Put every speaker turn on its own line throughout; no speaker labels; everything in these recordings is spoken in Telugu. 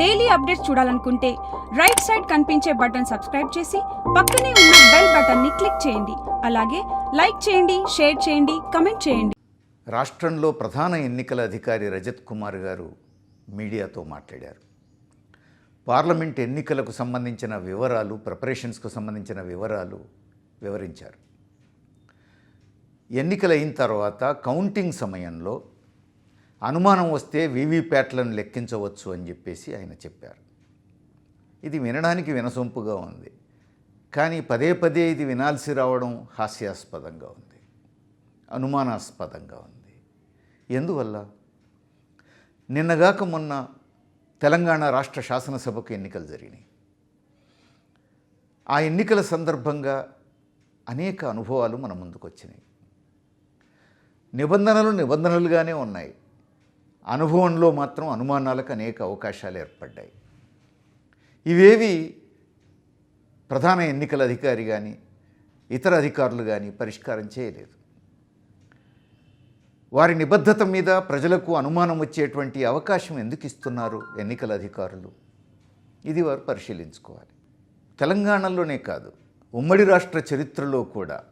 డైలీ అప్డేట్స్ చూడాలనుకుంటే రైట్ సైడ్ కనిపించే బటన్ సబ్స్క్రైబ్ చేసి పక్కనే ఉన్న బెల్ బటన్ని క్లిక్ చేయండి. అలాగే లైక్ చేయండి షేర్ చేయండి కమెంట్ చేయండి.
రాష్ట్రంలో ప్రధాన ఎన్నికల అధికారి రజత్ కుమార్ గారు మీడియాతో మాట్లాడారు. పార్లమెంట్ ఎన్నికలకు సంబంధించిన వివరాలు ప్రిపరేషన్స్కు సంబంధించిన వివరాలు వివరించారు. ఎన్నికలైన తర్వాత కౌంటింగ్ సమయంలో అనుమానం వస్తే వీవీప్యాట్లను లెక్కించవచ్చు అని చెప్పేసి ఆయన చెప్పారు. ఇది వినడానికి వినసొంపుగా ఉంది. కానీ పదే పదే ఇది వినాల్సి రావడం హాస్యాస్పదంగా ఉంది. అనుమానాస్పదంగా ఉంది. ఎందువల్ల? నిన్నగాక మొన్న తెలంగాణ రాష్ట్ర శాసనసభకు ఎన్నికలు జరిగినాయి. ఆ ఎన్నికల సందర్భంగా అనేక అనుభవాలు మన ముందుకు వచ్చినాయి నిబంధనలు నిబంధనలుగానే ఉన్నాయి. అనుభవంలో మాత్రం అనుమానాలకు అనేక అవకాశాలు ఏర్పడ్డాయి. ఇవేవి ప్రధాన ఎన్నికల అధికారి కానీ ఇతర అధికారులు కానీ పరిష్కారం చేయలేదు. వారి నిబద్ధత మీద ప్రజలకు అనుమానం వచ్చేటువంటి అవకాశం ఎందుకు ఇస్తున్నారు ఎన్నికల అధికారులు? ఇది వారు పరిశీలించుకోవాలి. తెలంగాణలోనే కాదు ఉమ్మడి రాష్ట్ర చరిత్రలో కూడా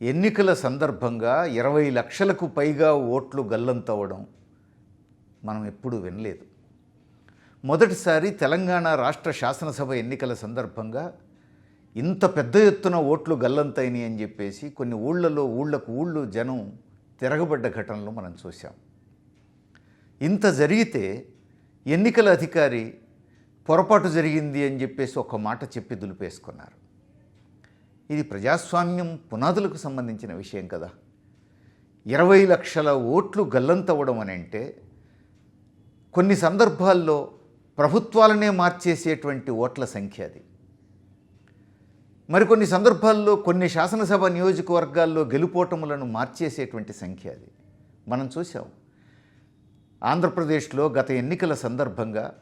ఎన్నికల సందర్భంగా ఇరవై లక్షలకు పైగా ఓట్లు గల్లంతవడం మనం ఎప్పుడూ వినలేదు. మొదటిసారి తెలంగాణ రాష్ట్ర శాసనసభ ఎన్నికల సందర్భంగా ఇంత పెద్ద ఎత్తున ఓట్లు గల్లంతైనాయి అని చెప్పేసి కొన్ని ఊళ్ళలో ఊళ్ళకు ఊళ్ళు జనం తిరగబడ్డ ఘటనలు మనం చూసాం ఇంత జరిగితే ఎన్నికల అధికారి పొరపాటు జరిగింది అని చెప్పేసి ఒక మాట చెప్పి దులిపేసుకున్నారు. ఇది ప్రజాస్వామ్యం పునాదులకు సంబంధించిన విషయం కదా. ఇరవై లక్షల ఓట్లు గల్లంతవ్వడం అని అంటే కొన్ని సందర్భాల్లో ప్రభుత్వాలనే మార్చేసేటువంటి ఓట్ల సంఖ్య అది. మరికొన్ని సందర్భాల్లో కొన్ని శాసనసభ నియోజకవర్గాల్లో గెలుపోటములను మార్చేసేటువంటి సంఖ్య అది. మనం చూసాం ఆంధ్రప్రదేశ్లో గత ఎన్నికల సందర్భంగా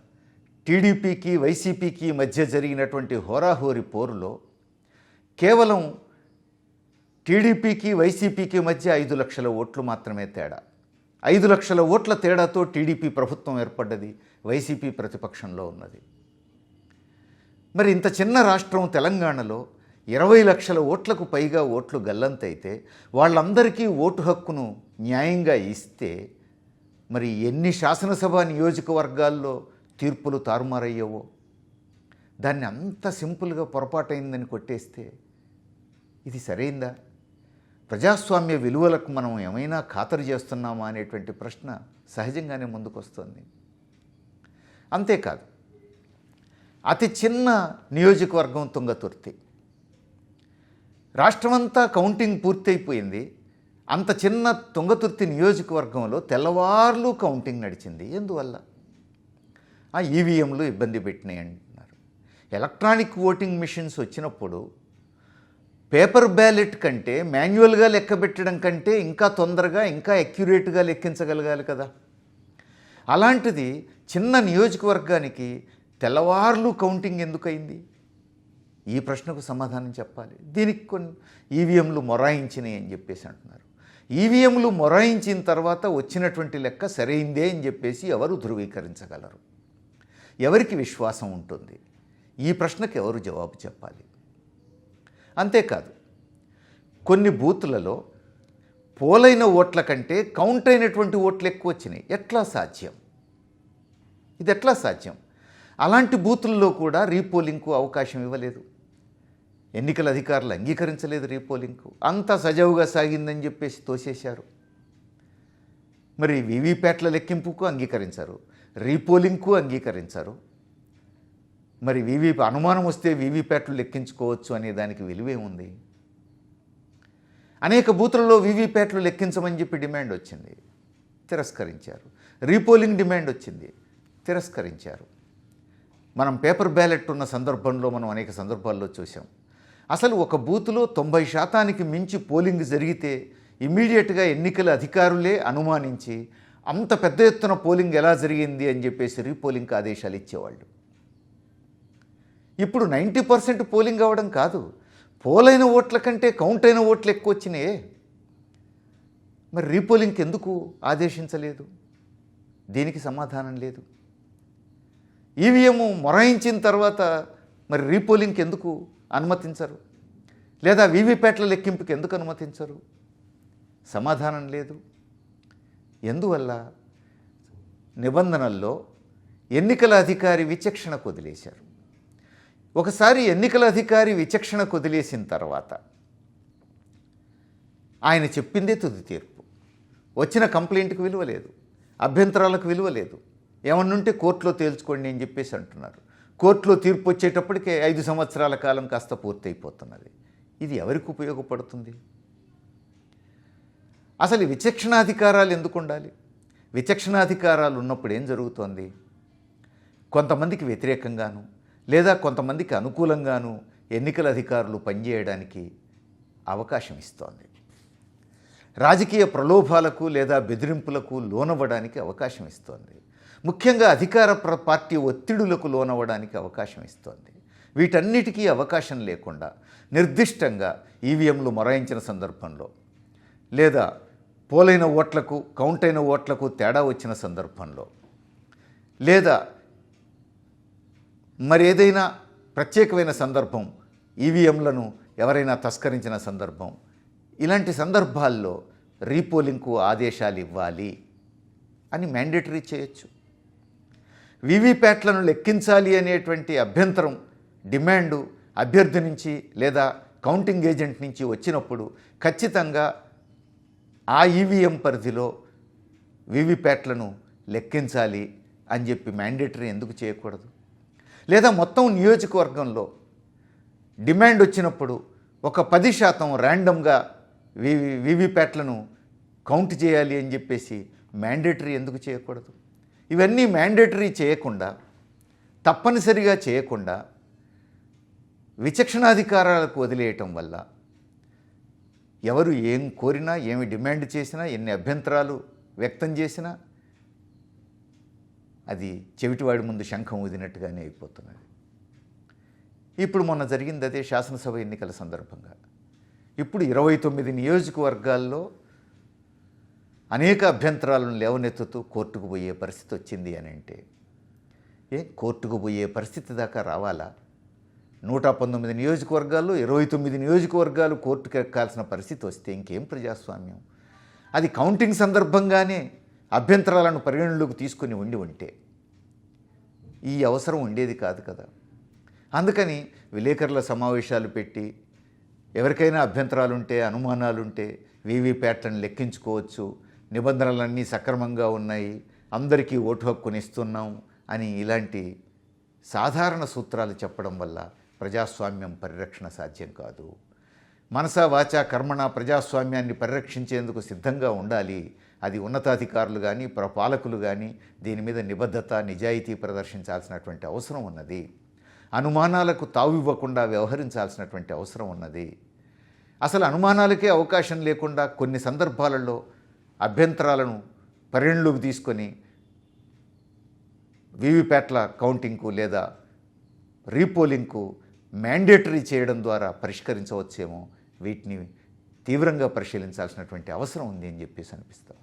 టీడీపీకి వైసీపీకి మధ్య జరిగినటువంటి హోరాహోరి పోరులో కేవలం టీడీపీకి వైసీపీకి మధ్య ఐదు లక్షల ఓట్లు మాత్రమే తేడా. ఐదు లక్షల ఓట్ల తేడాతో టీడీపీ ప్రభుత్వం ఏర్పడ్డది వైసీపీ ప్రతిపక్షంలో ఉన్నది. మరి ఇంత చిన్న రాష్ట్రం తెలంగాణలో ఇరవై లక్షల ఓట్లకు పైగా ఓట్లు గల్లంతైతే వాళ్ళందరికీ ఓటు హక్కును న్యాయంగా ఇస్తే మరి ఎన్ని శాసనసభ నియోజకవర్గాల్లో తీర్పులు తారుమారయ్యావో? దాన్ని అంత సింపుల్గా పొరపాటైందని కొట్టేస్తే ఇది సరైందా? ప్రజాస్వామ్య విలువలకు మనం ఏమైనా ఖాతరు చేస్తున్నామా అనేటువంటి ప్రశ్న సహజంగానే ముందుకొస్తుంది. అంతేకాదు అతి చిన్న నియోజకవర్గం తుంగతుర్తి. రాష్ట్రమంతా కౌంటింగ్ పూర్తయిపోయింది. అంత చిన్న తుంగతుర్తి నియోజకవర్గంలో తెల్లవార్లు కౌంటింగ్ నడిచింది. ఎందువల్ల? ఆ ఈవీఎంలు ఇబ్బంది పెట్టినాయి అంటున్నారు. ఎలక్ట్రానిక్ ఓటింగ్ మిషన్స్ వచ్చినప్పుడు పేపర్ బ్యాలెట్ కంటే మాన్యువల్గా లెక్క పెట్టడం కంటే ఇంకా తొందరగా ఇంకా అక్యురేట్గా లెక్కించగలగాలి కదా. అలాంటిది చిన్న నియోజకవర్గానికి తెల్లవార్లు కౌంటింగ్ ఎందుకయింది? ఈ ప్రశ్నకు సమాధానం చెప్పాలి. దీనికి కొన్ని ఈవీఎంలు మొరాయించినాయి అని చెప్పేసి అంటున్నారు. ఈవీఎంలు మొరాయించిన తర్వాత వచ్చినటువంటి లెక్క సరైందే అని చెప్పేసి ఎవరు ధృవీకరించగలరు? ఎవరికి విశ్వాసం ఉంటుంది? ఈ ప్రశ్నకు ఎవరు జవాబు చెప్పాలి? అంతేకాదు కొన్ని బూతులలో పోలైన ఓట్ల కంటే కౌంట్ అయినటువంటి ఓట్లు ఎక్కువ వచ్చినాయి. ఎట్లా సాధ్యం? ఇది ఎట్లా సాధ్యం? అలాంటి బూతుల్లో కూడా రీపోలింగ్కు అవకాశం ఇవ్వలేదు. ఎన్నికల అధికారులు అంగీకరించలేదు రీపోలింగ్కు. అంతా సజావుగా సాగిందని చెప్పేసి తోసేశారు. మరి వీవీప్యాట్ల లెక్కింపుకు అంగీకరించారు. రీపోలింగ్కు అంగీకరించారు. మరి వీవీ అనుమానం వస్తే వీవీప్యాట్లు లెక్కించుకోవచ్చు అనే దానికి విలువే ఉంది. అనేక బూతులలో వీవీప్యాట్లు లెక్కించమని చెప్పి డిమాండ్ వచ్చింది. తిరస్కరించారు. రీపోలింగ్ డిమాండ్ వచ్చింది. తిరస్కరించారు. మనం పేపర్ బ్యాలెట్ ఉన్న సందర్భంలో మనం అనేక సందర్భాల్లో చూసాం అసలు ఒక బూత్లో తొంభై శాతానికి మించి పోలింగ్ జరిగితే ఇమీడియట్గా ఎన్నికల అధికారులే అనుమానించి అంత పెద్ద ఎత్తున పోలింగ్ ఎలా జరిగింది అని చెప్పేసి రీపోలింగ్ ఆదేశాలు ఇచ్చేవాళ్ళు. ఇప్పుడు నైంటీ పర్సెంట్ పోలింగ్ అవ్వడం కాదు. పోలైన ఓట్ల కంటే కౌంట్ అయిన ఓట్లు ఎక్కువ వచ్చినాయే. మరి రీపోలింగ్కి ఎందుకు ఆదేశించలేదు. దీనికి సమాధానం లేదు. ఈవీఎం మొరాయించిన తర్వాత మరి రీపోలింగ్కి ఎందుకు అనుమతించరు? లేదా వీవీప్యాట్ల లెక్కింపుకి ఎందుకు అనుమతించరు? సమాధానం లేదు. ఎందువల్ల? నిబంధనల్లో ఎన్నికల అధికారి విచక్షణకు వదిలేశారు. ఒకసారి ఎన్నికల అధికారి విచక్షణకు వదిలేసిన తర్వాత ఆయన చెప్పిందే తుది తీర్పు. వచ్చిన కంప్లైంట్కి విలువ లేదు. అభ్యంతరాలకు విలువ లేదు. ఏమన్నుంటే కోర్టులో తేల్చుకోండి అని చెప్పేసి అంటున్నారు. కోర్టులో తీర్పు వచ్చేటప్పటికే ఐదు సంవత్సరాల కాలం కాస్త పూర్తయిపోతున్నది. ఇది ఎవరికి ఉపయోగపడుతుంది? అసలు విచక్షణాధికారాలు ఎందుకు ఉండాలి? విచక్షణాధికారాలు ఉన్నప్పుడు ఏం జరుగుతోంది? కొంతమందికి వ్యతిరేకంగాను లేదా కొంతమందికి అనుకూలంగాను ఎన్నికల అధికారులు పనిచేయడానికి అవకాశం ఇస్తోంది. రాజకీయ ప్రలోభాలకు లేదా బెదిరింపులకు లోనవ్వడానికి అవకాశం ఇస్తోంది. ముఖ్యంగా అధికార ప్ర- పార్టీ ఒత్తిడులకు లోనవ్వడానికి అవకాశం ఇస్తోంది. వీటన్నిటికీ అవకాశం లేకుండా నిర్దిష్టంగా ఈవీఎంలు మొరాయించిన సందర్భంలో లేదా పోలైన ఓట్లకు కౌంట్ అయిన ఓట్లకు తేడా వచ్చిన సందర్భంలో లేదా మరి ఏదైనా ప్రత్యేకమైన సందర్భం ఈవీఎంలను ఎవరైనా తస్కరించిన సందర్భం ఇలాంటి సందర్భాల్లో రీపోలింగ్కు ఆదేశాలు ఇవ్వాలి అని మ్యాండేటరీ చేయొచ్చు. వివిప్యాట్లను లెక్కించాలి అనేటువంటి అభ్యంతరం డిమాండు అభ్యర్థి నుంచి లేదా కౌంటింగ్ ఏజెంట్ నుంచి వచ్చినప్పుడు ఖచ్చితంగా ఆ ఈవీఎం పరిధిలో వివిప్యాట్లను లెక్కించాలి అని చెప్పి మ్యాండేటరీ ఎందుకు చేయకూడదు? లేదా మొత్తం నియోజకవర్గంలో డిమాండ్ వచ్చినప్పుడు ఒక పది శాతం ర్యాండమ్గా వివి వీవీప్యాట్లను కౌంట్ చేయాలి అని చెప్పేసి మ్యాండేటరీ ఎందుకు చేయకూడదు? ఇవన్నీ మ్యాండేటరీ చేయకుండా తప్పనిసరిగా చేయకుండా విచక్షణాధికారాలకు వదిలేయటం వల్ల ఎవరు ఏం కోరినా ఏమి డిమాండ్ చేసినా ఎన్ని అభ్యంతరాలు వ్యక్తం చేసినా అది చెవిటివాడి ముందు శంఖం ఊదినట్టుగానే అయిపోతున్నది. ఇప్పుడు మొన్న జరిగింది అదే శాసనసభ ఎన్నికల సందర్భంగా. ఇప్పుడు ఇరవై తొమ్మిది నియోజకవర్గాల్లో అనేక అభ్యంతరాలను లేవనెత్తుతూ కోర్టుకు పోయే పరిస్థితి వచ్చింది అని అంటే ఏ కోర్టుకు పోయే పరిస్థితి దాకా రావాలా? నూట పంతొమ్మిది నియోజకవర్గాల్లో ఇరవై తొమ్మిది నియోజకవర్గాలు కోర్టుకు ఎక్కాల్సిన పరిస్థితి వస్తే ఇంకేం ప్రజాస్వామ్యం? అది కౌంటింగ్ సందర్భంగానే అభ్యంతరాలను పరిగణలోకి తీసుకుని ఉండి ఉంటే ఈ అవసరం ఉండేది కాదు కదా. అందుకని విలేకరుల సమావేశాలు పెట్టి ఎవరికైనా అభ్యంతరాలుంటే అనుమానాలుంటే వీవీప్యాట్లను లెక్కించుకోవచ్చు. నిబంధనలన్నీ సక్రమంగా ఉన్నాయి. అందరికీ ఓటు హక్కుని ఇస్తున్నాం అని ఇలాంటి సాధారణ సూత్రాలు చెప్పడం వల్ల ప్రజాస్వామ్యం పరిరక్షణ సాధ్యం కాదు. మనసా వాచా కర్మణ ప్రజాస్వామ్యాన్ని పరిరక్షించేందుకు సిద్ధంగా ఉండాలి. అది ఉన్నతాధికారులు కానీ ప్రపాలకులు కానీ దీని మీద నిబద్ధత నిజాయితీ ప్రదర్శించాల్సినటువంటి అవసరం ఉన్నది. అనుమానాలకు తావివ్వకుండా వ్యవహరించాల్సినటువంటి అవసరం ఉన్నది. అసలు అనుమానాలకే అవకాశం లేకుండా కొన్ని సందర్భాలలో అభ్యంతరాలను పరిగణలోకి తీసుకొని వీవీప్యాట్ల కౌంటింగ్కు లేదా రీపోలింగ్కు మ్యాండేటరీ చేయడం ద్వారా పరిష్కరించవచ్చేమో వీటిని తీవ్రంగా పరిశీలించాల్సినటువంటి అవసరం ఉంది అని చెప్పేసి అనిపిస్తాను